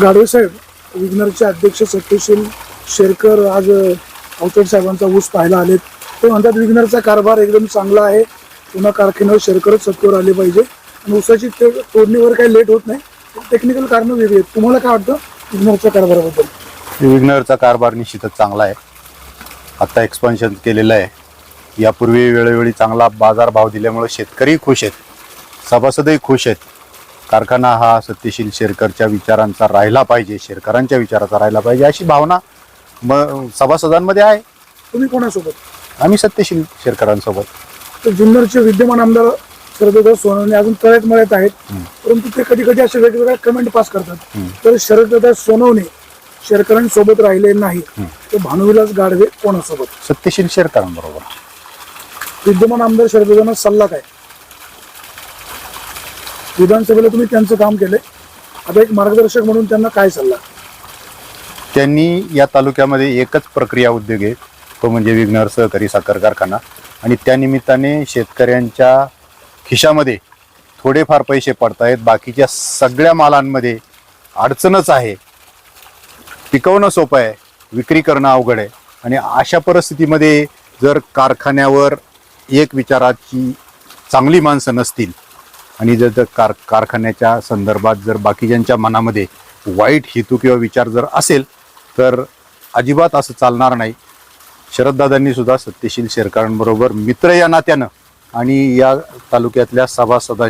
गाडवे साहेब विग्नरचे अध्यक्ष सत्यशील शेरकर आज अवचड साहेबांचा ऊस पाहायला आलेत. ते म्हणतात विग्नरचा कारभार एकदम चांगला आहे. पुन्हा कारखान्यावर शेरकरच सत्तेवर आले पाहिजे. आणि ऊसाची ते तोडणीवर काही लेट होत नाही. टेक्निकल कारणं वेगळी आहेत. तुम्हाला काय वाटतं विग्नरच्या कारभाराबद्दल? विग्नरचा कारभार निश्चितच चांगला आहे. आत्ता एक्सपान्शन केलेलं आहे. यापूर्वी वेळोवेळी चांगला बाजारभाव दिल्यामुळे शेतकरी खुश आहेत. सभासदही खुश आहेत. कारखाना हा सत्यशील शेरकरच्या विचारांचा राहिला पाहिजे शेरकरांच्या विचाराचा राहिला पाहिजे अशी भावना म सभासदांमध्ये आहे. तुम्ही कोणासोबत? आम्ही सत्यशील शेरकरांसोबत. तर जुन्नरचे विद्यमान आमदार शरददादा सोनवणे अजून तळ्यात मळ्यात आहेत. परंतु ते कधी कधी असे वेगवेगळ्या कमेंट पास करतात. तर शरददादा सोनवणे शेरकरांसोबत राहिले नाही. तर भानुविलास गाडवे कोणासोबत? सत्यशील शेरकरांबरोबर. विद्यमान आमदार शरददादांना सल्ला काय? विधानसभेला तुम्ही त्यांचं काम केले आता एक मार्गदर्शक म्हणून त्यांना काय सल्ला? त्यांनी या तालुक्यामध्ये एकच प्रक्रिया उद्योग आहे. तो म्हणजे विघ्नर सहकारी साखर कारखाना. आणि त्यानिमित्ताने शेतकऱ्यांच्या खिशामध्ये थोडेफार पैसे पडतायत. बाकीच्या सगळ्या मालांमध्ये अडचणच आहे. पिकवणं सोपं आहे. विक्री करणं अवघड आहे. आणि अशा परिस्थितीमध्ये जर कारखान्यावर एक विचाराची चांगली माणसं नसतील आणि जर जर कार कारखान्याच्या संदर्भात जर बाकीच्यांच्या मनामध्ये वाईट हेतू किंवा विचार जर असेल तर अजिबात असं चालणार नाही. शरददादांनी सुद्धा सत्यशील शेरकरांबरोबर मित्र या नात्यानं आणि या तालुक्यातल्या सभासदां